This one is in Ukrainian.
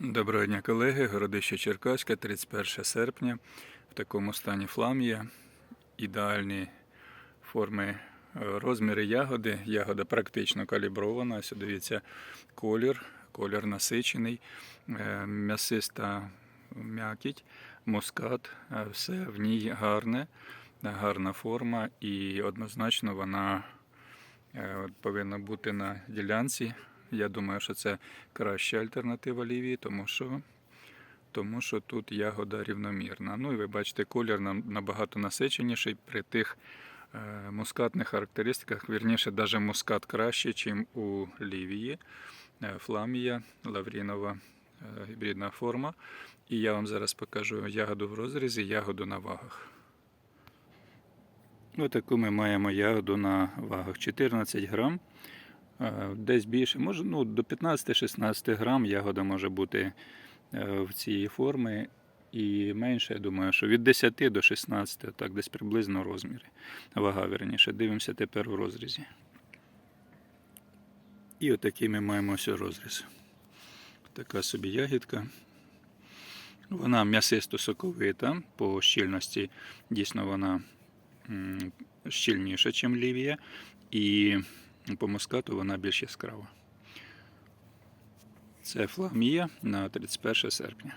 Доброго дня, колеги. Городище Черкаська, 31 серпня. В такому стані фламія. Ідеальні форми е, розміри ягоди. Ягода практично калібрована. Ось дивіться колір, колір насичений, е, м'ясиста м'якіть, мускат. Е, Все в ній гарне, гарна форма і однозначно вона повинна бути на ділянці. Я думаю, що це краща альтернатива лівії, тому що, тому що тут ягода рівномірна. Ну і ви бачите, колір нам набагато насиченіший при тих е, мускатних характеристиках. Вірніше, навіть мускат краще, ніж у лівії. Е, Фламія, лаврінова е, гібридна форма. І я вам зараз покажу ягоду в розрізі, ягоду на вагах. Ось таку ми маємо ягоду на вагах 14 грам. Е, Десь більше, може ну, до 15-16 грам ягода може бути е, в цій формі. І менше, я думаю, що від 10 до 16, так десь приблизно розміри. Вага, верніше. Дивимося тепер в розрізі. І отакий ми маємо ось розріз. Така собі ягідка. Вона м'ясисто соковита по щільності. Дійсно, вона щільніша, ніж лівія. І по мускату вона більш яскрава. Це фламія на 31 серпня.